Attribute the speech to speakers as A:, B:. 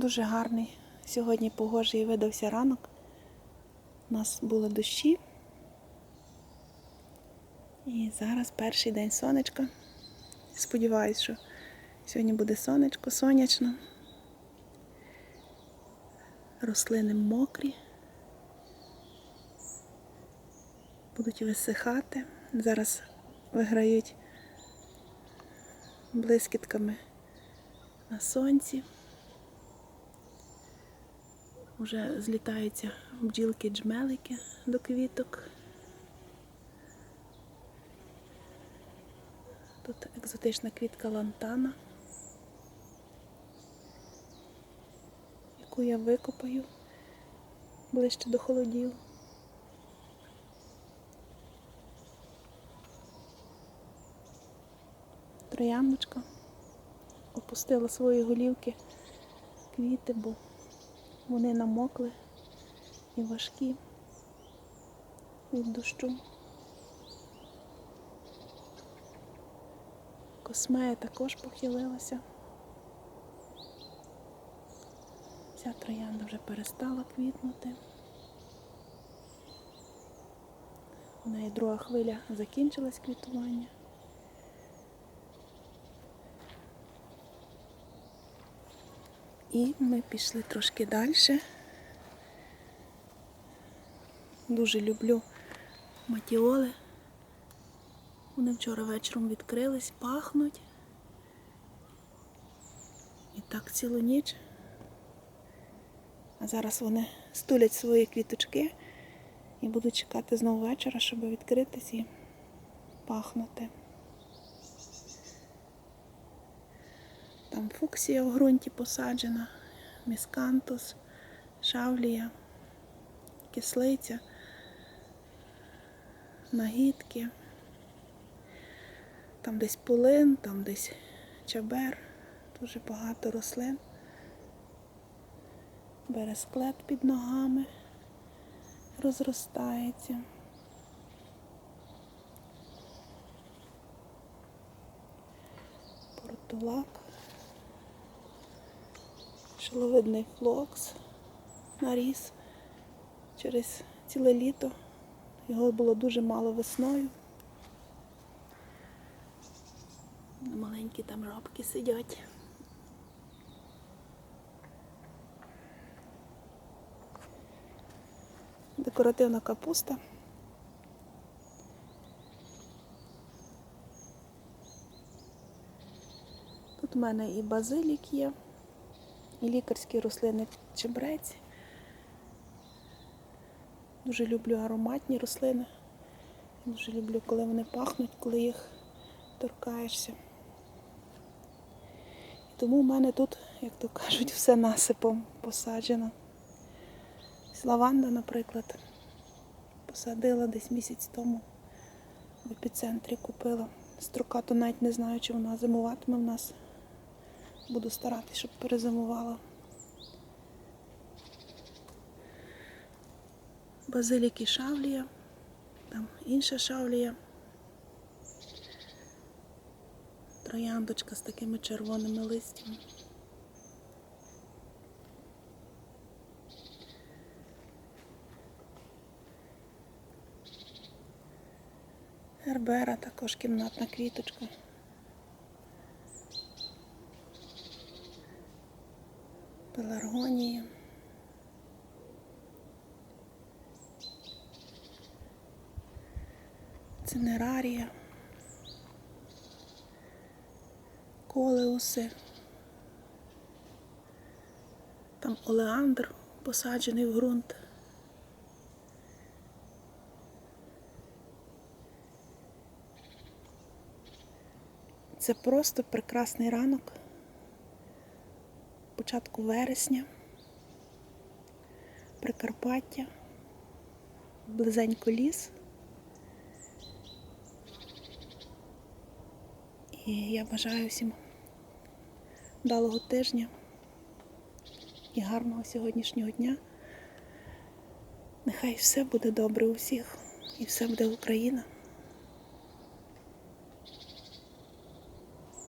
A: Дуже гарний. Сьогодні погожий видався ранок. У нас були дощі. І зараз перший день сонечка. Сподіваюсь, що сьогодні буде сонечко, сонячно. Рослини мокрі. Будуть висихати. Зараз виграють блискітками на сонці. Уже злітаються бджілки-джмелики до квіток. Тут екзотична квітка лантана, яку я викопаю ближче до холодів. Трояндочка опустила свої голівки квіти, бо вони намокли і важкі від дощу. Космея також похилилася. Ця троянда вже перестала квітнути. У неї друга хвиля закінчилась квітування. І ми пішли трошки далі. Дуже люблю матіоли. Вони вчора вечором відкрились, пахнуть. І так цілу ніч. А зараз вони стулять свої квіточки і будуть чекати знову вечора, щоб відкритись і пахнути. Там фуксія в ґрунті посаджена, міскантус, шавлія, кислиця, нагідки. Там десь полин, там десь чабер, дуже багато рослин. Бересклет під ногами розростається. Портулак, шиловидний флокс наріс через ціле літо. Його було дуже мало весною. Маленькі там жабки сидять. Декоративна капуста. Тут у мене і базилік є, і лікарські рослини чебрець. Дуже люблю ароматні рослини. Дуже люблю, коли вони пахнуть, коли їх торкаєшся. І тому в мене тут, як то кажуть, все насипом посаджено. Лаванда, наприклад, посадила десь місяць тому в епіцентрі купила. Строкату навіть не знаю, чи вона зимуватиме в нас. Буду старатися, щоб перезимувала. Базилік і шавлія, там інша шавлія. Трояндочка з такими червоними листями. Гербера також кімнатна квіточка. Пеларгонії. Цинерарія. Колеуси. Там олеандр посаджений в ґрунт. Це просто прекрасний ранок. Початку вересня, Прикарпаття, близенько ліс. І я бажаю всім вдалого тижня і гарного сьогоднішнього дня. Нехай все буде добре у всіх і все буде Україна.